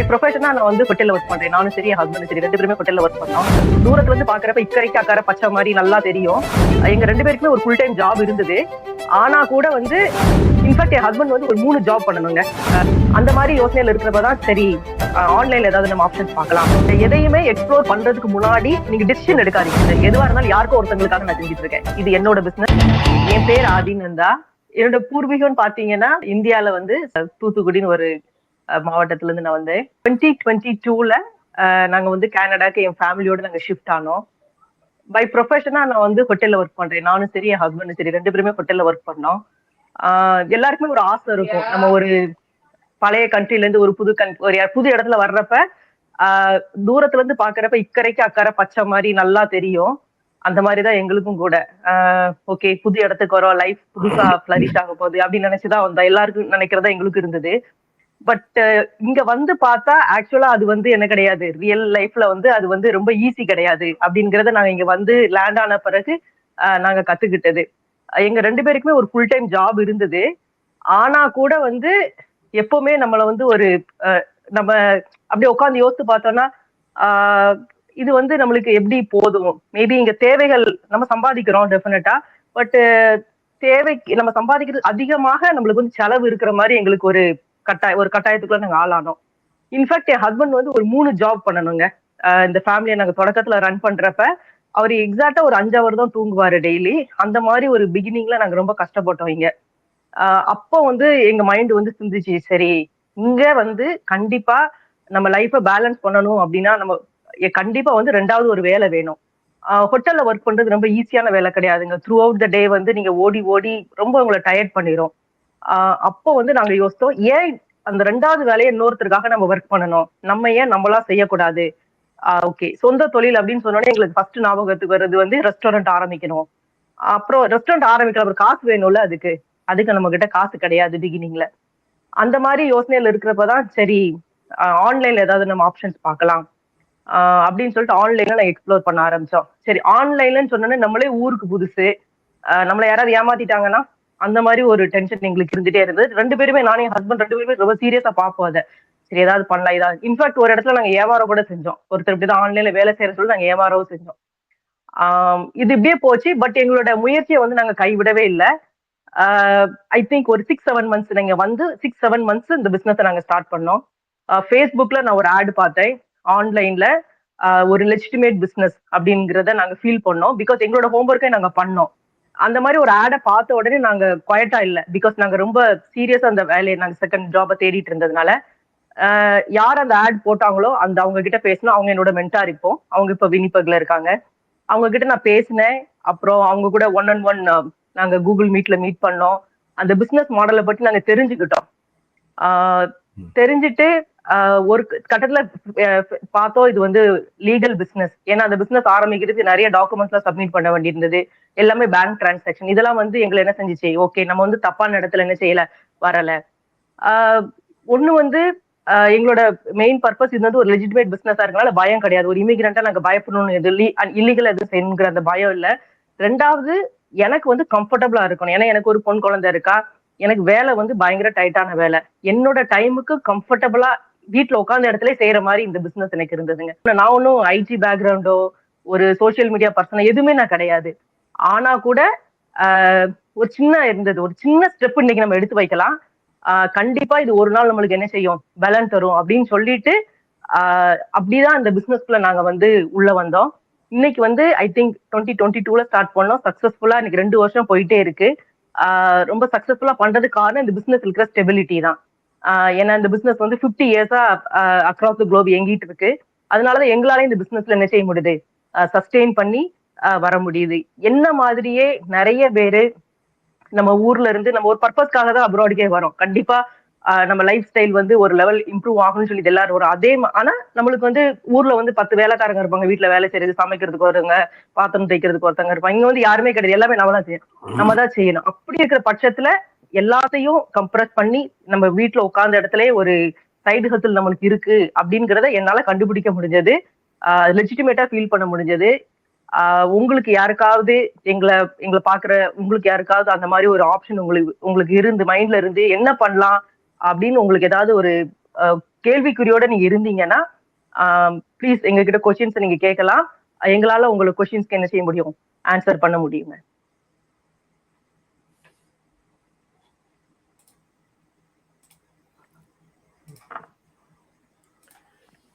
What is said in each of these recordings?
By ப்ரொஃபஷனா நான் வந்து ஹோட்டல்ல ஒர்க் பண்றேன். நானும் சரி ஹஸ்பண்ட் சரி ரெண்டு பேருமே ஹோட்டல்ல ஒர்க் பண்ணோம். தூரத்துல இருந்து பாக்குறப்ப இக்கரைக்கு அக்கறை பச்சை மாதிரி நல்லா தெரியும். எங்க ரெண்டு பேருக்குமே ஒரு ஃபுல் டைம் ஜாப் இருந்தது. ஆனா கூட வந்து இன்ஃபேக்ட் என் ஹஸ்பண்ட் வந்து ஒரு மூணு ஜாப் பண்ணணுங்க. அந்த மாதிரி யோசனையில இருக்கிறப்ப தான் சரி ஆன்லைன்ல ஏதாவது நம்ம ஆப்ஷன்ஸ் பார்க்கலாம். எதையுமே எக்ஸ்ப்ளோர் பண்றதுக்கு முன்னாடி நீங்க டிசிஷன் எடுக்காதீங்க. எதுவா இருந்தாலும் யாருக்கும் ஒருத்தங்களுக்காக நான் செஞ்சுட்டு இருக்கேன். இது என்னோட பிசினஸ் என் பேர் ஆதினந்தா என்னோட பூர்வீகம் பாத்தீங்கன்னா இந்தியால வந்து தூத்துக்குடின்னு ஒரு மாவட்டத்துல இருந்து நான் வந்தேன். டுவெண்ட்டி டுவெண்ட்டி டூல நாங்க வந்து கனடாக்கு என் ஃபேமிலியோட நாங்க ஷிஃப்ட் ஆனோம். பை ப்ரொஃபஷனா நான் வந்து ஹோட்டல்ல ஒர்க் பண்றேன். நானும் சரி என் ஹஸ்பண்டும் சரி ரெண்டு பேருமே ஹோட்டல்ல ஒர்க் பண்ணோம். ஆஹ் எல்லாருக்குமே ஒரு ஆசை இருக்கும். நம்ம ஒரு பழைய கண்ட்ரில இருந்து ஒரு புது கண் ஒரு புது இடத்துல வர்றப்ப ஆஹ் தூரத்துல இருந்து பாக்குறப்ப இக்கரைக்கு அக்கறை பச்சை மாதிரி நல்லா தெரியும். அந்த மாதிரிதான் எங்களுக்கும் கூட. ஓகே புது இடத்துக்கு வரோம். லைஃப் புதுசா ஃபிளரிஷ் ஆக போகுது அப்படின்னு நினைச்சுதான் வந்தோம். எல்லாருக்கும் நினைக்கிறதா எங்களுக்கு இருந்தது. பட் uh, இங்க வந்து பார்த்தா ஆக்சுவலா அது வந்து என்ன கிடையாது. ரியல் லைஃப்ல வந்து அது வந்து ரொம்ப ஈஸி கிடையாது. அப்படிங்கறத நாங்க இங்க வந்து லேண்ட் ஆன பிறகு நாங்க கத்துக்கிட்டது. எங்க ரெண்டு பேருக்குமே ஒரு ஃபுல் டைம் ஜாப் இருந்தது. ஆனா கூட வந்து எப்பவுமே நம்மள வந்து ஒரு நம்ம அப்படியே உட்காந்து யோசித்து பார்த்தோம்னா இது வந்து நம்மளுக்கு எப்படி போதும்? மேபி இங்க தேவைகள் நம்ம சம்பாதிக்கிறோம் டெஃபினட்டா பட் தேவைக்கு நம்ம சம்பாதிக்கிறது அதிகமாக நம்மளுக்கு வந்து செலவு இருக்கிற மாதிரி எங்களுக்கு ஒரு கட்டாய ஒரு கட்டாயத்துக்குள்ள நாங்க ஆளானோம். இன்ஃபேக்ட் என் ஹஸ்பண்ட் வந்து ஒரு மூணு ஜாப் பண்ணணுங்க. இந்த ஃபேமிலியை நாங்க தொடக்கத்துல ரன் பண்றப்ப அவர் எக்ஸாக்டா ஒரு அஞ்சு அவர் தான் தூங்குவாரு டெய்லி அந்த மாதிரி ஒரு பிகினிங்ல நாங்க ரொம்ப கஷ்டப்பட்டோம் இங்க. அப்போ வந்து எங்க மைண்ட் வந்து சிந்திச்சு சரி இங்க வந்து கண்டிப்பா நம்ம லைஃப்பை பேலன்ஸ் பண்ணணும் அப்படின்னா நம்ம கண்டிப்பா வந்து ரெண்டாவது ஒரு வேலை வேணும். ஹோட்டல்ல ஒர்க் பண்றது ரொம்ப ஈஸியான வேலை கிடையாதுங்க. த்ரூ அவுட் த டே வந்து நீங்க ஓடி ஓடி ரொம்ப உங்களை டயர்ட் பண்ணிரும். அப்போ வந்து நாங்க யோசித்தோம் ஏன் அந்த ரெண்டாவது வேலையை இன்னொருத்தருக்காக நம்ம ஒர்க் பண்ணணும்? நம்ம ஏன் நம்மளா செய்யக்கூடாது? ஓகே சொந்த தொழில் அப்படின்னு சொன்னோன்னே எங்களுக்கு ஃபர்ஸ்ட் ஞாபகத்துக்கு வர்றது வந்து ரெஸ்டாரண்ட் ஆரம்பிக்கணும். அப்புறம் ரெஸ்டாரண்ட் ஆரம்பிக்கிற ஒரு காசு வேணும்ல அதுக்கு. அதுக்கு நம்ம கிட்ட காசு கிடையாது பிகினிங்ல அந்த மாதிரி யோசனையில இருக்கிறப்பதான் சரி ஆன்லைன்ல ஏதாவது நம்ம ஆப்ஷன்ஸ் பார்க்கலாம். ஆஹ் அப்படின்னு சொல்லிட்டு ஆன்லைன்ல நான் எக்ஸ்ப்ளோர் பண்ண ஆரம்பிச்சோம். சரி ஆன்லைன்லன்னு சொன்னோன்னே நம்மளே ஊருக்கு புதுசு. நம்மளை நம்மள யாராவது ஏமாத்திட்டாங்கன்னா அந்த மாதிரி ஒரு டென்ஷன் எங்களுக்கு இருந்துட்டே இருந்தது. ரெண்டு பேருமே நானே ஹஸ்பண்ட் ரெண்டு பேருமே ரொம்ப சீரியஸா பார்ப்போம் அதை. சரி ஏதாவது பண்ணலாம் ஏதாவது. இன்ஃபேக்ட் ஒரு இடத்துல நாங்க ஏமாறம் கூட செஞ்சோம். ஒருத்தர் இப்படிதான் ஆன்லைன்ல வேலை செய்யற சொல்லி நாங்க ஏமாறவும் செஞ்சோம். இது இப்படியே போச்சு. பட் எங்களோட முயற்சியை வந்து நாங்க கைவிடவே இல்லை. ஐ திங்க் ஒரு சிக்ஸ் செவன் மந்த்ஸ் நீங்க வந்து சிக்ஸ் செவன் மந்த்ஸ் இந்த பிசினஸ் நாங்க ஸ்டார்ட் பண்ணோம். ஃபேஸ்புக்ல நான் ஒரு ஆட் பார்த்தேன். ஆன்லைன்ல ஒரு லெஜிட்டிமேட் பிசினஸ் அப்படிங்கிறத நாங்க ஃபீல் பண்ணோம். பிகாஸ் எங்களோட ஹோம்ஒர்க்கை நாங்க பண்ணோம். அந்த மாதிரி ஒரு ஆடை பார்த்த உடனே நாங்க குவாய்ட்டா இல்ல. பிகாஸ் நாங்க ரொம்ப சீரியஸா அந்த வேலையை நாங்க செகண்ட் ஜாபை தேடிட்டு இருந்ததுனால யார் அந்த ஆட் போட்டாங்களோ அந்த அவங்க கிட்ட பேசணும் அவங்க என்னோட மென்டார் இப்போ. அவங்க இப்போ வினிபர்க்ல இருக்காங்க. அவங்க கிட்ட நான் பேசினேன். அப்புறம் அவங்க கூட ஒன் அண்ட் ஒன் நாங்க கூகுள் மீட்ல மீட் பண்ணோம். அந்த பிசினஸ் மாடலை பத்தி நாங்க தெரிஞ்சுக்கிட்டோம். தெரிஞ்சுட்டு ஒரு கட்டத்துல பார்த்தோம் இது வந்து லீகல் பிசினஸ் ஏன்னா அந்த பிசினஸ் ஆரம்பிக்கிறதுக்கு நிறைய டாக்குமெண்ட்ஸ்லாம் சப்மிட் பண்ண வேண்டியிருந்தது. எல்லாமே பேங்க் டிரான்சாக்ஷன் இதெல்லாம் வந்து எங்களை என்ன செஞ்சுச்சு? ஓகே நம்ம வந்து தப்பான இடத்துல என்ன செய்யல? வரல. ஆஹ் ஒண்ணு வந்து ஆஹ் எங்களோட மெயின் பர்பஸ் இது வந்து ஒரு லெஜிட்மேட் பிசினஸா இருக்கனால பயம் கிடையாது. ஒரு இமிகிரண்டா நாங்க பயப்படணும்னு எது இல்லீகல் எதுவும் செய்யணுங்கிற அந்த பயம் இல்ல. ரெண்டாவது எனக்கு வந்து கம்ஃபர்டபுளா இருக்கணும். ஏன்னா எனக்கு ஒரு பொன் குழந்தை இருக்கா? எனக்கு வேலை வந்து பயங்கர டைட்டான வேலை. என்னோட டைமுக்கு கம்ஃபர்டபுளா வீட்டுல உட்காந்த இடத்துல செய்யற மாதிரி இந்த பிசினஸ் எனக்கு இருந்ததுங்க. நான் ஒன்றும் ஐடி பேக்ரவுண்டோ ஒரு சோசியல் மீடியா பர்சனோ எதுவுமே நான் கிடையாது. ஆனா கூட ஆஹ் ஒரு சின்ன இருந்தது. ஒரு சின்ன ஸ்டெப் இன்னைக்கு நம்ம எடுத்து வைக்கலாம். கண்டிப்பா இது ஒரு நாள் நம்மளுக்கு என்ன செய்யும்? பலன் தரும் அப்படின்னு சொல்லிட்டு ஆஹ் அப்படிதான் அந்த பிசினஸ்க்குள்ள நாங்க வந்து உள்ள வந்தோம். இன்னைக்கு வந்து ஐ திங்க் டுவெண்ட்டி டுவெண்ட்டி டூல ஸ்டார்ட் பண்ணோம். சக்சஸ்ஃபுல்லா இன்னைக்கு ரெண்டு வருஷம் போயிட்டே இருக்கு. ஆஹ் ரொம்ப சக்சஸ்ஃபுல்லா பண்றதுக்கு காரணம் இந்த பிசினஸ் இருக்கிற ஸ்டெபிலிட்டி தான். ஏன்னா இந்த பிசினஸ் வந்து ஃபிஃப்டி இயர்ஸா அக்ராஸ் த குளோப் எங்கிட்டு இருக்கு. அதனாலதான் எங்களால இந்த பிசினஸ்ல என்ன செய்ய முடியுது? சஸ்டெயின் பண்ணி ஆஹ் வர முடியுது. என்ன மாதிரியே நிறைய பேரு நம்ம ஊர்ல இருந்து நம்ம ஒரு பர்பஸ்க்காக தான் அப்ராடுக்கே வரோம். கண்டிப்பா நம்ம லைஃப் ஸ்டைல் வந்து ஒரு லெவல் இம்ப்ரூவ் ஆகும்னு சொல்லி எல்லாரும் வரும். அதே ஆனா நம்மளுக்கு வந்து ஊர்ல வந்து பத்து வேலைக்காரங்க இருப்பாங்க. வீட்ல வேலை செய்யறது சமைக்கிறதுக்கு ஒருத்தவங்க பாத்திரம் தைக்கிறதுக்கு ஒருத்தவங்க இருப்பாங்க. இங்க வந்து யாருமே கிடையாது. எல்லாமே நம்ம தான் செய்யணும். நம்ம தான் செய்யணும். அப்படி இருக்கிற பட்சத்துல எல்லாத்தையும் கம்ப்ரஸ் பண்ணி நம்ம வீட்டுல உட்கார்ந்த இடத்துல ஒரு சைடு ஹத்தில் நம்மளுக்கு இருக்கு அப்படிங்கிறத என்னால கண்டுபிடிக்க முடிஞ்சது. லெஜிட்டிமேட்டா ஃபீல் பண்ண முடிஞ்சது. ஆஹ் உங்களுக்கு யாருக்காவது எங்களை எங்களை பாக்குற உங்களுக்கு யாருக்காவது அந்த மாதிரி ஒரு ஆப்ஷன் உங்களுக்கு உங்களுக்கு இருந்து மைண்ட்ல இருந்து என்ன பண்ணலாம் அப்படின்னு உங்களுக்கு ஏதாவது ஒரு கேள்விக்குறியோட நீங்க இருந்தீங்கன்னா ப்ளீஸ் எங்ககிட்ட கொஸ்டின்ஸ் நீங்க கேட்கலாம். எங்களால உங்களுக்கு கொஸ்டின்ஸ்க்கு என்ன செய்ய முடியும்? ஆன்சர் பண்ண முடியுங்க.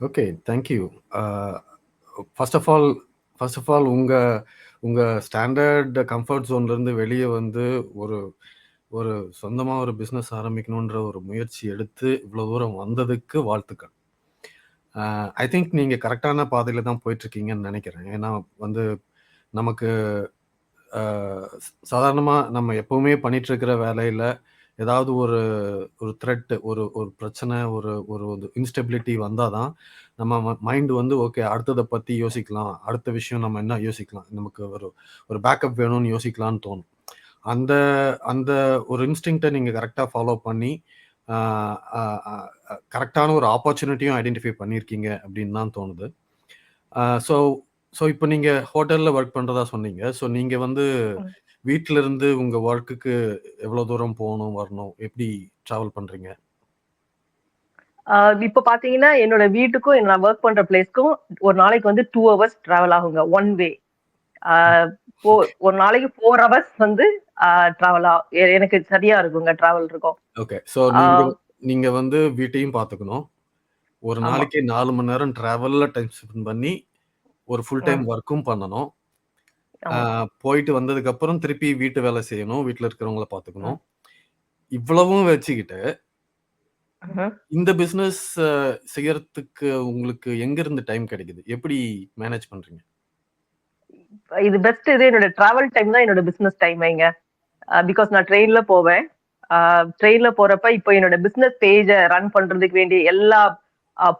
Okay thank you first of all first of all உங்கள் உங்கள் ஸ்டாண்டர்ட் கம்ஃபர்ட் ஜோன்லேருந்து வெளியே வந்து ஒரு ஒரு சொந்தமாக ஒரு பிஸ்னஸ் ஆரம்பிக்கணுன்ற ஒரு முயற்சி எடுத்து இவ்வளோ தூரம் வந்ததுக்கு வாழ்த்துக்கள். Uh, ஐ திங்க் நீங்கள் கரெக்டான பாதையில் தான் போயிட்டுருக்கீங்கன்னு நினைக்கிறேன். ஏன்னா வந்து நமக்கு uh, சாதாரணமாக நம்ம எப்போவுமே பண்ணிகிட்ருக்கிற வேலையில் ஏதாவது ஒரு ஒரு த்ரெட் ஒரு ஒரு பிரச்சனை ஒரு ஒரு இன்ஸ்டெபிலிட்டி வந்தால் தான் நம்ம மைண்டு வந்து ஓகே அடுத்ததை பற்றி யோசிக்கலாம். அடுத்த விஷயம் நம்ம என்ன யோசிக்கலாம்? நமக்கு ஒரு ஒரு பேக்கப் வேணும்னு யோசிக்கலாம்னு தோணும். அந்த அந்த ஒரு இன்ஸ்டிங்க்டை நீங்கள் கரெக்டாக ஃபாலோ பண்ணி கரெக்டான ஒரு ஆப்பர்ச்சுனிட்டியும் ஐடென்டிஃபை பண்ணியிருக்கீங்க அப்படின்னு தான் தோணுது. ஸோ ஸோ இப்போ நீங்கள் ஹோட்டலில் ஒர்க் பண்ணுறதா சொன்னீங்க. ஸோ நீங்கள் வந்து வீட்டில இருந்து உங்க ஒர்க்குக்கு எவ்வளவு தூரம் போகணும் வரணும் எப்படி டிராவல் பண்றீங்க? இப்ப பாத்தீங்கன்னா என்னோட வீட்டுக்கும் நான் ஒர்க் பண்ற பிளேஸ்க்கும் ஒரு நாளைக்கு வந்து டூ ஹவர்ஸ் டிராவல் ஆகுங்க ஒன் வே ஒரு நாளைக்கு ஃபோர் ஹவர்ஸ் வந்து டிராவல் எனக்கு சரியா இருக்குங்க டிராவல் இருக்கும். ஓகே நீங்க நீங்க வந்து வீட்டையும் பாத்துக்கணும். ஒரு நாளைக்கு நாலு மணி நேரம் டிராவல்ல டைம் ஸ்பெண்ட் பண்ணி ஒரு ஃபுல் டைம் ஒர்க்கும் பண்ணணும். போயிட்டு வந்ததுக்கு அப்புறம் திருப்பி வீட்டு வேலை செய்யணும். வீட்டுல இருக்கிறவங்கள பாத்துக்கணும். இவ்வளவும் வச்சுக்கிட்டு இந்த பிசினஸ் செய்யறதுக்கு உங்களுக்கு எங்க இருந்து டைம் கிடைக்குது? எப்படி மேனேஜ் பண்றீங்க? இது பெஸ்ட் இது என்னோட டிராவல் டைம் தான் என்னோட பிசினஸ் டைமைங்க பிகாஸ் நான் ட்ரெயின்ல போவேன். ட்ரெயின்ல போறப்ப இப்போ என்னோட பிசினஸ் பேஜை ரன் பண்றதுக்கு வேண்டிய எல்லா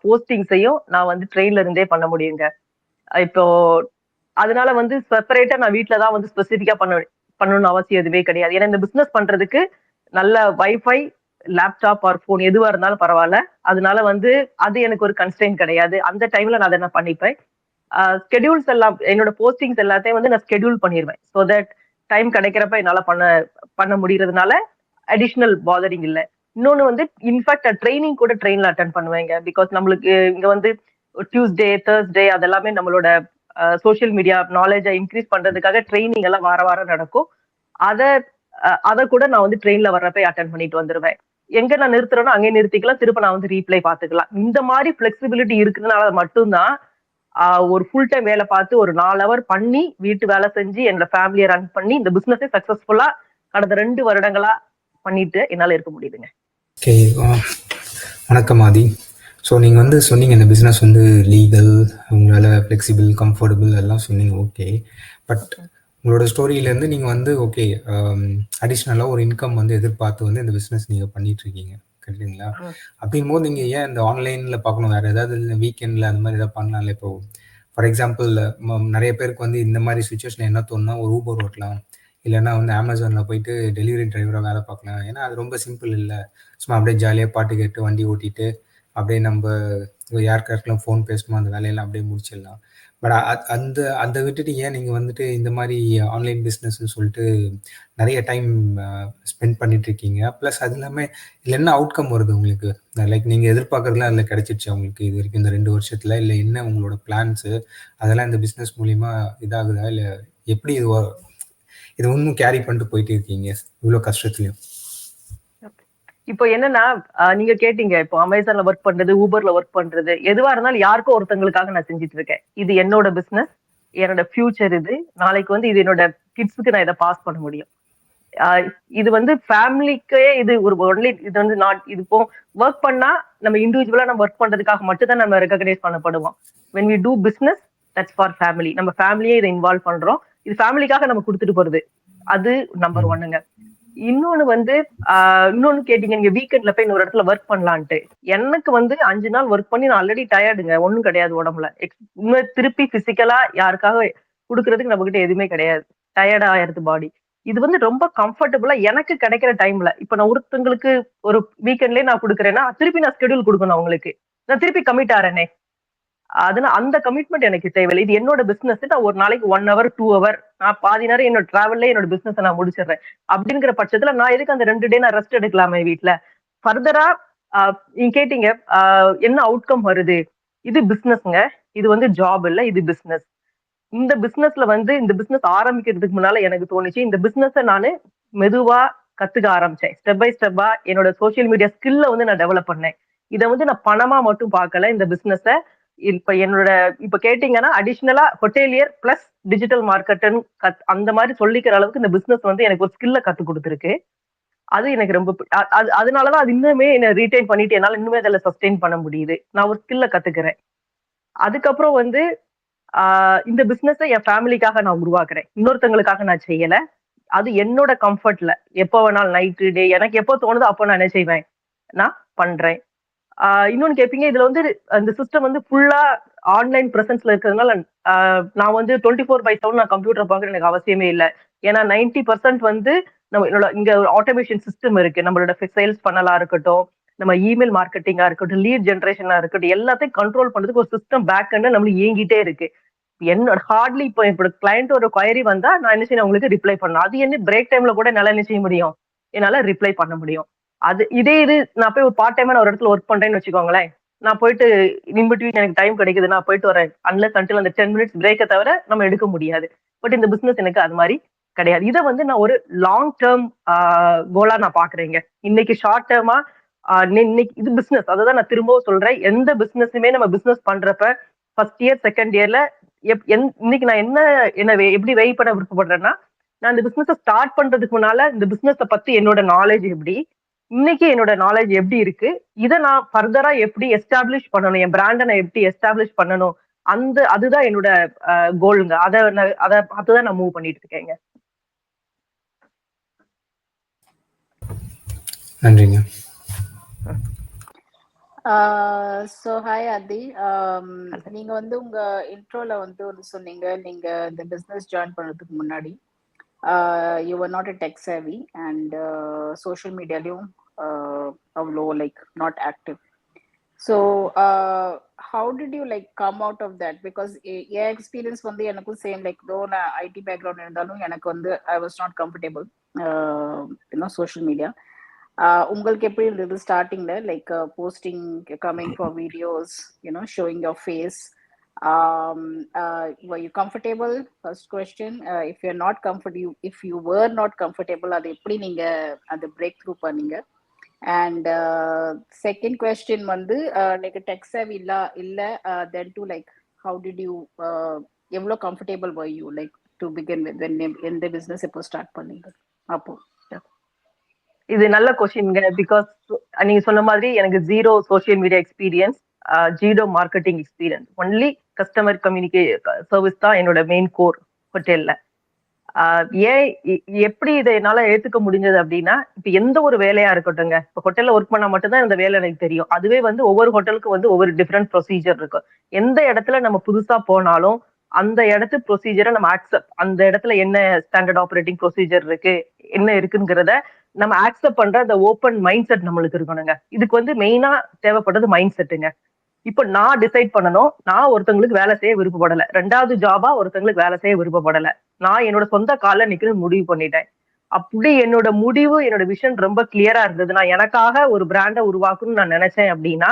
போஸ்டிங்ஸையும் நான் வந்து ட்ரெயின்ல இருந்தே பண்ண முடியுங்க. இப்போ அதனால வந்து செப்பரேட்டா நான் வீட்டுல தான் வந்து ஸ்பெசிஃபிக்கா பண்ண பண்ணணும்னு அவசியம் எதுவே கிடையாது. ஏன்னா இந்த பிசினஸ் பண்றதுக்கு நல்ல வைஃபை லேப்டாப் ஆர் ஃபோன் எதுவா இருந்தாலும் பரவாயில்ல. அதனால வந்து அது எனக்கு ஒரு கன்ஸ்டன்ட் கிடையாது. அந்த டைம்ல நான் அதை நான் பண்ணிப்பேன். ஸ்கெடியூல்ஸ் எல்லாம் என்னோட போஸ்டிங்ஸ் எல்லாத்தையும் வந்து நான் ஸ்கெடியூல் பண்ணிடுவேன் ஸோ தட் டைம் கிடைக்கிறப்ப என்னால் பண்ண பண்ண முடியறதுனால அடிஷ்னல் பாதரிங் இல்லை. இன்னொன்று வந்து இன்ஃபேக்ட் ட்ரைனிங் கூட ட்ரெயினில் அட்டன் பண்ணுவேங்க. பிகாஸ் நம்மளுக்கு இங்கே வந்து டியூஸ்டே தேர்ஸ்டே அதெல்லாமே நம்மளோட சோசியல் மீடியா நாலேஜை இன்க்ரீஸ் பண்றதுக்காக ட்ரைனிங் எல்லாம் வார வாரம் நடக்கும். அதை அதை கூட நான் வந்து ட்ரெயின்ல வர்றப்ப அட்டன் பண்ணிட்டு வந்துருவேன். எங்க நான் நிறுத்துறேனோ அங்கே நிறுத்திக்கலாம். திருப்ப நான் வந்து ரீப்ளை பார்த்துக்கலாம். இந்த மாதிரி ஃபிளெக்சிபிலிட்டி இருக்கிறதுனால மட்டும்தான் ஒரு ஃபுல் டைம் வேலை பார்த்து ஒரு நாலு ஹவர் பண்ணி வீட்டு வேலை செஞ்சு என்னோட ஃபேமிலியை ரன் பண்ணி இந்த பிசினஸே சக்சஸ்ஃபுல்லா கடந்த ரெண்டு வருடங்களா பண்ணிட்டு என்னால இருக்க முடியுதுங்க. வணக்கம் ஆதி. ஸோ நீங்கள் வந்து சொன்னீங்க இந்த பிஸ்னஸ் வந்து லீகல் உங்களால் ஃப்ளெக்சிபிள் கம்ஃபர்டபுள் எல்லாம் சொன்னீங்க ஓகே பட் உங்களோட ஸ்டோரியிலேருந்து நீங்கள் வந்து ஓகே அடிஷ்னலாக ஒரு இன்கம் வந்து எதிர்பார்த்து வந்து இந்த பிஸ்னஸ் நீங்கள் பண்ணிகிட்ருக்கீங்க கரெக்டுங்களா அப்படின் போது நீங்கள் ஏன் இந்த ஆன்லைனில் பார்க்கணும்? வேறு ஏதாவது வீக்கெண்டில் அந்த மாதிரி எதாவது பண்ணலாம்ல இப்போ ஃபார் எக்ஸாம்பிள் நிறைய பேருக்கு வந்து இந்த மாதிரி சுச்சுவேஷன் என்ன தோணுன்னா ஒரு ஊபர் ஓட்டலாம். இல்லைன்னா வந்து அமேசானில் போயிட்டு டெலிவரி டிரைவராக வேலை பார்க்கலாம். ஏன்னா அது ரொம்ப சிம்பிள் இல்லை. சும்மா அப்படியே ஜாலியாக பாட்டு கேட்டு வண்டி ஓட்டிட்டு அப்படியே நம்ம யாருக்காருக்கெல்லாம் ஃபோன் பேசணுமோ அந்த வேலையெல்லாம் அப்படியே முடிச்சிடலாம். பட் அந்த அந்த விட்டுட்டு ஏன் நீங்கள் வந்துட்டு இந்த மாதிரி ஆன்லைன் பிஸ்னஸ்ன்னு சொல்லிட்டு நிறைய டைம் ஸ்பெண்ட் பண்ணிட்டு இருக்கீங்க? ப்ளஸ் அது இல்லாமல் இதில் என்ன அவுட்கம் வருது உங்களுக்கு? லைக் நீங்கள் எதிர்பார்க்குறதுலாம் அதில் கிடைச்சிருச்சு உங்களுக்கு இது வரைக்கும் இந்த ரெண்டு வருஷத்தில்? இல்லை என்ன உங்களோட பிளான்ஸு அதெல்லாம் இந்த பிஸ்னஸ் மூலிமா இதாகுதா? இல்லை எப்படி இது இது இன்னும் கேரி பண்ணிட்டு போயிட்டு இருக்கீங்க? இவ்வளோ கஷ்டத்துலையும். இப்போ என்னன்னா நீங்க கேட்டீங்க இப்போ அமேசான்ல ஒர்க் பண்றது ஊபர்ல ஒர்க் பண்றது எதுவா இருந்தாலும் யாருக்கும் ஒருத்தங்களுக்காக நான் செஞ்சுட்டு இருக்கேன் இது என்னோட பிசினஸ் என்னோட ஃபியூச்சர் இது. நாளைக்கு வந்து இது என்னோட கிட்ஸுக்கு நான் இதை பாஸ் பண்ண முடியும். இது வந்து ஃபேமிலிக்கே இது ஒரு ஒன்லி இது வந்து நாட் இது இப்போ ஒர்க் பண்ணா நம்ம இண்டிவிஜுவலா நம்ம ஒர்க் பண்றதுக்காக மட்டும் தான் நம்ம recognise பண்ணப்படுவோம். When we do business that's for family நம்ம ஃபேமிலியே இதை இன்வால்வ் பண்றோம். இது ஃபேமிலிக்காக நம்ம கொடுத்துட்டு போறது. அது நம்பர் ஒன்னுங்க இன்னொன்னு வந்து இன்னொன்னு கேட்டீங்க நீங்க வீக்கெண்ட்ல போய் இன்னொரு இடத்துல ஒர்க் பண்ணலான்ட்டு. எனக்கு வந்து அஞ்சு நாள் ஒர்க் பண்ணி நான் ஆல்ரெடி டயர்டுங்க ஒன்றும் கிடையாது உடம்புல. இன்னும் திருப்பி பிசிக்கலா யாருக்காக கொடுக்கறதுக்கு நம்ம கிட்ட எதுவுமே கிடையாது. டயர்டா ஆயிருது பாடி இது வந்து ரொம்ப கம்ஃபர்டபுளா எனக்கு கிடைக்கிற டைம்ல இப்ப நான் ஒருத்தங்களுக்கு ஒரு வீக்கெண்ட்லயே நான் கொடுக்குறேன்னா திருப்பி நான் ஸ்கெடியூல் கொடுக்கணும் அவங்களுக்கு. நான் திருப்பி கமிட் ஆறேனே. அதனால அந்த கமிட்மெண்ட் எனக்கு தேவையில்லை. இது என்னோட பிசினஸ் நான் ஒரு நாளைக்கு ஒன் ஹவர் டூ ஹவர் நான் பாதி நேரம் என்னோட டிராவல்ல என்னோட பிசினஸ் நான் முடிச்சிடுறேன். அப்படிங்கிற பட்சத்துல நான் எதுக்கு அந்த ரெண்டு டே நான் ரெஸ்ட் எடுக்கலாமே வீட்டுல ஃபர்தரா ஆஹ் நீங்க கேட்டீங்க என்ன அவுட்கம் வருது? இது பிசினஸ்ங்க இது வந்து ஜாப் இல்ல இது பிசினஸ் இந்த பிசினஸ்ல வந்து இந்த பிசினஸ் ஆரம்பிக்கிறதுக்கு முன்னால எனக்கு தோணுச்சு இந்த பிசினஸ நானு மெதுவா கத்துக்க ஆரம்பிச்சேன். ஸ்டெப் பை ஸ்டெப்பா என்னோட சோஷியல் மீடியா ஸ்கில்ல வந்து நான் டெவலப் பண்ணேன். இதை வந்து நான் பணமா மட்டும் பார்க்கல இந்த பிசினஸை இப்ப என்னோட இப்ப கேட்டீங்கன்னா அடிஷ்னலா ஹோட்டேலியர் பிளஸ் டிஜிட்டல் மார்க்கெட்டன் கத் அந்த மாதிரி சொல்லிக்கிற அளவுக்கு இந்த பிசினஸ் வந்து எனக்கு ஒரு ஸ்கில்ல கத்து கொடுத்துருக்கு. அது எனக்கு ரொம்ப அது அதனாலதான் அது இன்னுமே என்ன ரீட்டைன் பண்ணிட்டு என்னால இன்னுமே அதில் சஸ்டெயின் பண்ண முடியுது. நான் ஒரு ஸ்கில்ல கத்துக்கிறேன். அதுக்கப்புறம் வந்து இந்த பிசினஸை என் ஃபேமிலிக்காக நான் உருவாக்குறேன். இன்னொருத்தங்களுக்காக நான் செய்யல. அது என்னோட கம்ஃபர்ட்ல எப்போ வேணாலும் நைட்டு டே எனக்கு எப்போ தோணுதோ அப்போ நான் என்ன செய்வேன். நான் பண்றேன். இன்னொன்னு கேட்பீங்க இதுல வந்து அந்த சிஸ்டம் வந்து ஃபுல்லா ஆன்லைன் பிரசன்ஸ்ல இருக்கிறதுனால நான் வந்து டுவெண்ட்டி ஃபோர் பை செவன் நான் கம்ப்யூட்டர் பார்க்க எனக்கு அவசியமே இல்லை. ஏன்னா நைன்டி பர்சன்ட் வந்து நம்ம என்னோட இங்க ஒரு ஆட்டோமேஷன் சிஸ்டம் இருக்கு. நம்மளோட சேல்ஸ் பண்ணலாம் இருக்கட்டும் நம்ம இமெயில் மார்க்கெட்டிங்கா இருக்கட்டும் லீட் ஜென்ரேஷனா இருக்கட்டும் எல்லாத்தையும் கண்ட்ரோல் பண்றதுக்கு ஒரு சிஸ்டம் பேக் எண்ட் நம்மளுக்கு இயங்கிட்டே இருக்கு. என்னோட ஹார்ட்லி இப்போ இப்போ கிளைண்ட் ஒரு கொயரி வந்தா நான் என்ன செய்யணும் உங்களுக்கு ரிப்ளை பண்ணணும் அது என்ன பிரேக் டைம்ல கூட என்னால என்ன செய்ய முடியும்? என்னால ரிப்ளை பண்ண முடியும். அது இதே இது நான் போய் ஒரு பார்ட் டைமா நான் ஒரு இடத்துல ஒர்க் பண்றேன்னு வச்சுக்கோங்களேன். நான் போயிட்டு இன்பிட்வீன் எனக்கு டைம் கிடைக்குது நான் போயிட்டு வரேன். அன்லஸ் அன்டில் அந்த டென் மினிட்ஸ் பிரேக்கை தவிர நம்ம எடுக்க முடியாது. பட் இந்த பிசினஸ் எனக்கு அது மாதிரி கிடையாது. இதை வந்து நான் ஒரு லாங் டேர்ம் கோலா நான் பாக்குறேங்க. இன்னைக்கு ஷார்ட் டேர்மா இன்னைக்கு இது பிசினஸ் அதை தான் நான் திரும்பவும் சொல்றேன். எந்த பிசினஸுமே நம்ம பிசினஸ் பண்றப்ப ஃபர்ஸ்ட் இயர் செகண்ட் இயர்ல இன்னைக்கு நான் என்ன என்ன எப்படி வெயிட் பண்ண விருப்பப்படுறேன்னா நான் இந்த பிசினஸ் ஸ்டார்ட் பண்றதுக்கு முன்னால இந்த பிசினஸ் பத்தி என்னோட நாலேஜ் எப்படி இன்னைக்கு என்னோட நாலேஜ் எப்படி இருக்கு? இதை நான் ஃபர்தரா எப்படி எஸ்டாப்ளிஷ் பண்ணணும்? என் பிராண்டை நான் எப்படி எஸ்டாப்ளிஷ் பண்ணணும்? அந்த அதுதான் என்னோட கோலுங்க அதை நான்- அதை பார்த்து தான் நான் மூவ் பண்ணிட்டு இருக்கேங்க. நன்றிங்க. ஸோ ஹாய் அதி Um, நீங்க வந்து உங்க இன்ட்ரோல வந்து ஒன்று சொன்னீங்க. நீங்க இந்த பிஸ்னஸ் ஜாயின் பண்றதுக்கு முன்னாடி. You are not a tech savvy and social மீடியாலையும் அவ்வளோ like not active so how did you like come out of that because N experience வந்து எனக்கும் சேம் லைக் தோ நான் ஐடி பேக்ரவுண்ட் இருந்தாலும் எனக்கு வந்து I was not comfortable you know social media ah உங்களுக்கு எப்படி இருந்தது ஸ்டார்டிங்ல like posting coming for videos you know showing your face Um, uh, were you comfortable? First question. Uh, if you're not comfortable you, if you were not comfortable அது எப்படி நீங்க அந்த break through பண்ணீங்க and second question வந்து like tech savvy இல்ல இல்ல then to like how did you எவ்வளோ comfortable were you like to begin with எந்த பிஸ்னஸ் எப்போ ஸ்டார்ட் பண்ணீங்க? அப்போ இது நல்ல கொஸ்டின்ங்க பிகாஸ் நீங்க சொன்ன மாதிரி எனக்கு zero social media experience zero marketing experience. Only customer communication service தான் என்னோட மெயின் கோர் ஹோட்டல்ல ஏன் எப்படி இதை என்னால ஏத்துக்க முடிஞ்சது அப்படின்னா இப்ப எந்த ஒரு வேலையா இருக்கட்டும்ங்க. இப்ப ஹோட்டல்ல ஒர்க் பண்ணா மட்டும்தான் இந்த வேலை எனக்கு தெரியும். அதுவே வந்து ஒவ்வொரு ஹோட்டலுக்கு வந்து ஒவ்வொரு டிஃப்ரெண்ட் ப்ரொசீஜர் இருக்கும் எந்த இடத்துல நம்ம புதுசா போனாலும் அந்த இடத்து ப்ரொசீஜரை நம்ம அக்செப்ட் அந்த இடத்துல என்ன ஸ்டாண்டர்ட் ஆப்ரேட்டிங் ப்ரொசீஜர் இருக்கு என்ன இருக்குங்கிறத நம்ம அக்செப்ட் பண்ற அந்த ஓப்பன் மைண்ட் செட் நம்மளுக்கு இருக்கணுங்க. இதுக்கு வந்து மெயினா தேவைப்பட்டது மைண்ட் செட்டுங்க இப்போ நான் டிசைட் பண்ணணும். நான் ஒருத்தங்களுக்கு வேலை செய்ய விருப்பப்படல. ரெண்டாவது ஜாபா ஒருத்தங்களுக்கு வேலை செய்ய விருப்பப்படல. நான் என்னோட சொந்த கால நிக்கணும் முடிவு பண்ணிட்டேன். அப்படி என்னோட முடிவு என்னோட விஷன் ரொம்ப கிளியரா இருந்தது. நான் எனக்காக ஒரு பிராண்டை உருவாக்கணும்னு நான் நினைச்சேன் அப்படின்னா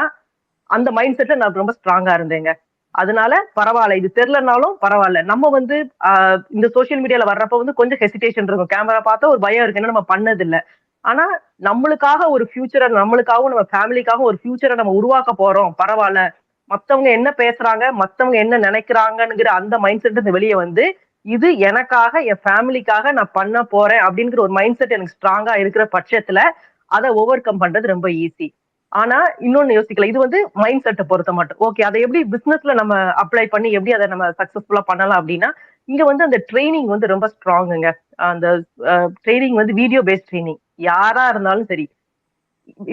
அந்த மைண்ட் செட்ல நான் ரொம்ப ஸ்ட்ராங்கா இருந்தேங்க. அதனால பரவாயில்ல. இது தெரிலனாலும் பரவாயில்ல. நம்ம வந்து ஆஹ், இந்த சோஷியல் மீடியால வர்றப்ப வந்து கொஞ்சம் ஹெசிடேஷன் இருக்கும். கேமரா பார்த்தா ஒரு பயம் இருக்கு. என்ன நம்ம பண்ணது இல்ல ஆனா நம்மளுக்காக ஒரு ஃபியூச்சரை நம்மளுக்காகவும் நம்ம ஃபேமிலிக்காகவும் ஒரு ஃபியூச்சரை நம்ம உருவாக்க போறோம். பரவாயில்ல. மத்தவங்க என்ன பேசுறாங்க மத்தவங்க என்ன நினைக்கிறாங்கிற அந்த மைண்ட் செட் வெளியே வந்து இது எனக்காக என் ஃபேமிலிக்காக நான் பண்ண போறேன் அப்படிங்கிற ஒரு மைண்ட் செட் எனக்கு ஸ்ட்ராங்கா இருக்கிற பட்சத்துல அதை ஓவர் கம் பண்றது ரொம்ப ஈஸி ஆனா இன்னொன்னு யோசிக்கல. இது வந்து மைண்ட் செட்டை பொறுத்த மட்டும். ஓகே அதை எப்படி பிசினஸ்ல நம்ம அப்ளை பண்ணி எப்படி அதை நம்ம சக்சஸ்ஃபுல்லா பண்ணலாம் அப்படின்னா இங்க வந்து அந்த ட்ரைனிங் வந்து ரொம்ப ஸ்ட்ராங்குங்க அந்த ட்ரைனிங் வந்து வீடியோ பேஸ்ட் ட்ரைனிங் யாரா இருந்தாலும் சரி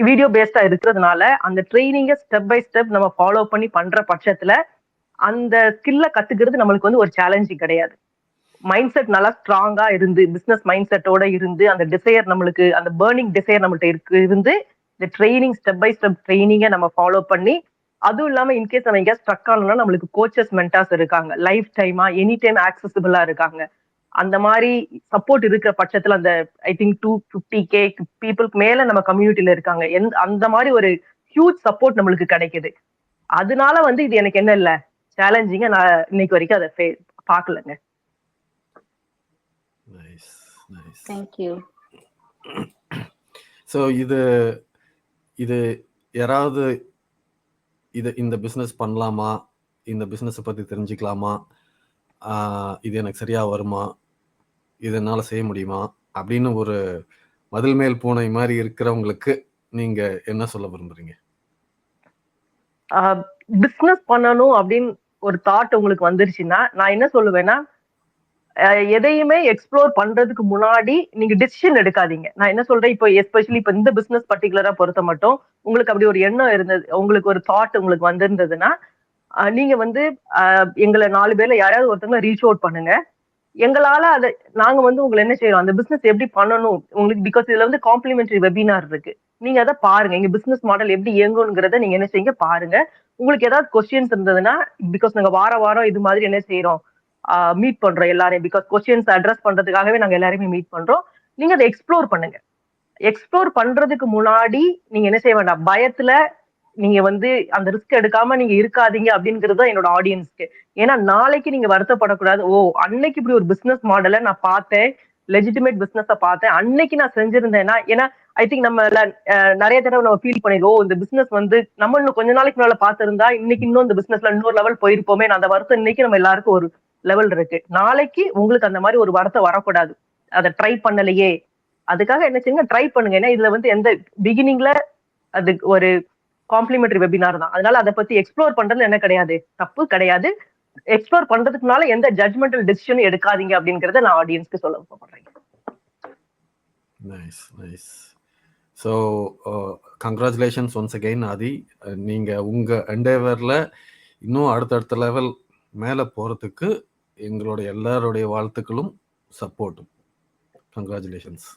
வீடியோ பேஸ்டா இருக்கிறதுனால அந்த ட்ரைனிங்கை ஸ்டெப் பை ஸ்டெப் நம்ம ஃபாலோ பண்ணி பண்ற பட்சத்துல அந்த ஸ்கில்ல கத்துக்கிறது நம்மளுக்கு வந்து ஒரு சேலஞ்சிங் கிடையாது. மைண்ட் செட் நல்லா ஸ்ட்ராங்கா இருந்து பிசினஸ் மைண்ட் செட்டோட இருந்து அந்த டிசையர் நம்மளுக்கு அந்த பேர்னிங் டிசையர் நம்மள்ட்ட இருக்கு இருந்து இந்த ட்ரைனிங் ஸ்டெப் பை ஸ்டெப் ட்ரைனிங்கை நம்ம ஃபாலோ பண்ணி அதுவும் இல்லாம இன்கேஸ் நம்ம எங்கேயா ஸ்ட்ரக் ஆனோம்னா நம்மளுக்கு கோச்சஸ் மென்டாஸ் இருக்காங்க. லைஃப் டைமா எனி டைம் ஆக்சசிபிளா இருக்காங்க. அந்த மாதிரி சப்போர்ட் இருக்கிற பட்சத்துல அந்த I think two fifty K பீப்புளுக்கு மேல நம்ம கம்யூனிட்டில இருக்காங்க. எந்த அந்த மாதிரி ஒரு ஹியூஜ் சப்போர்ட் நம்மளுக்கு கிடைக்குது. அதனால வந்து இது எனக்கு என்ன இல்ல சேலஞ்சிங்க நான் இன்னைக்கு வரைக்கும் அதை ஃபே- பார்க்கலங்க. தேங்க்யூ ஸோ இது இது யாராவது இது இந்த பிஸ்னஸ் பண்ணலாமா? இந்த பிஸ்னஸை பற்றி தெரிஞ்சுக்கலாமா? இது எனக்கு சரியா வருமா? இது என்னால் செய்ய முடியுமா? அப்படின்னு ஒரு மதில் மேல் பூனை மாதிரி இருக்கிறவங்களுக்கு நீங்க என்ன சொல்ல விரும்புறீங்க? பிஸ்னஸ் பண்ணணும் அப்படின்னு ஒரு தாட் உங்களுக்கு வந்துருச்சுன்னா நான் என்ன சொல்லுவேன்னா எதையுமே எக்ஸ்ப்ளோர் பண்றதுக்கு முன்னாடி நீங்க டிசிஷன் எடுக்காதீங்க. நான் என்ன சொல்றேன் இப்போ எஸ்பெஷலி இப்போ இந்த பிசினஸ் பர்டிகுலரா பொறுத்த மட்டும் உங்களுக்கு அப்படி ஒரு எண்ணம் இருந்தது உங்களுக்கு ஒரு தாட் உங்களுக்கு வந்திருந்ததுன்னா நீங்க வந்து எங்களை நாலு பேர்ல யாராவது ஒருத்தவங்க ரீச் அவுட் பண்ணுங்க. எங்களால அதை நாங்க வந்து உங்களை என்ன செய்யறோம் அந்த பிசினஸ் எப்படி பண்ணணும் உங்களுக்கு பிகாஸ் இதுல வந்து காம்ப்ளிமெண்டரி வெபினார் இருக்கு. நீங்க அதை பாருங்க எங்க பிசினஸ் மாடல் எப்படி இயங்குங்கிறத நீங்க என்ன செய்யுங்க பாருங்க. உங்களுக்கு ஏதாவது கொஸ்டின்ஸ் இருந்ததுன்னா பிகாஸ் நாங்க வார வாரம் இது மாதிரி என்ன செய்யறோம் மீட் பண்றோம் எல்லாரையும். பிகாஸ் கொஸ்டின்ஸ் அட்ரஸ் பண்றதுக்காகவே நாங்க எல்லாருமே மீட் பண்றோம். நீங்க அதை எக்ஸ்ப்ளோர் பண்ணுங்க. எக்ஸ்ப்ளோர் பண்றதுக்கு முன்னாடி நீங்க என்ன செய்ய வேண்டாம் பயத்துல நீங்க வந்து அந்த ரிஸ்க் எடுக்காம நீங்க இருக்காதீங்க அப்படிங்கிறது தான் என்னோட ஆடியன்ஸ்க்கு ஏன்னா நாளைக்கு நீங்க வருத்தப்படக்கூடாது. ஓ அன்னைக்கு இப்படி ஒரு பிசினஸ் மாடலை நான் பார்த்தேன். லெஜிட்டிமேட் பிசினஸ பார்த்தேன். அன்னைக்கு நான் செஞ்சிருந்தேன்னா ஏன்னா ஐ திங்க் நம்ம நிறைய தடவை நம்ம ஃபீல் பண்ணிடுவோம் இந்த பிசினஸ் வந்து நம்ம இன்னும் கொஞ்ச நாளைக்கு முன்னால பார்த்திருந்தா இன்னைக்கு இன்னும் இந்த பிசினஸ்ல இன்னொரு லெவல் போயிருப்போமே. அந்த வருத்தம் இன்னைக்கு நம்ம எல்லாருக்கும் ஒரு லெவல் இருக்கு. நாளைக்கு உங்களுக்கு அந்த மாதிரி ஒரு வருத்தம் வரக்கூடாது. அதை ட்ரை பண்ணலையே. அதுக்காக என்ன செய்யுங்க? ட்ரை பண்ணுங்க. ஏன்னா இதுல வந்து எந்த பிகினிங்ல அது ஒரு காம்ப்ளிமெண்டரி வெபினார் தான். அதனால அதை பத்தி எக்ஸ்ப்ளோர் பண்றது என்ன கிடையாது? தப்பு கிடையாது. எக்ஸ்ப்ளோர் பண்றதுக்குனால எந்த ஜட்மெண்டல் டிசிஷனும் எடுக்காதீங்க அப்படிங்கறத நான் ஆடியன்ஸ்க்கு சொல்ல போறேன் nice nice so congratulations once again Aadhi நீங்கள் உங்கள் உங்க எண்டேவரில் இன்னும் அடுத்தடுத்த லெவல் மேலே போகிறதுக்கு எங்களுடைய எல்லாருடைய வாழ்த்துக்களும் சப்போர்ட்டும் கங்க்ராச்சுலேஷன்ஸ்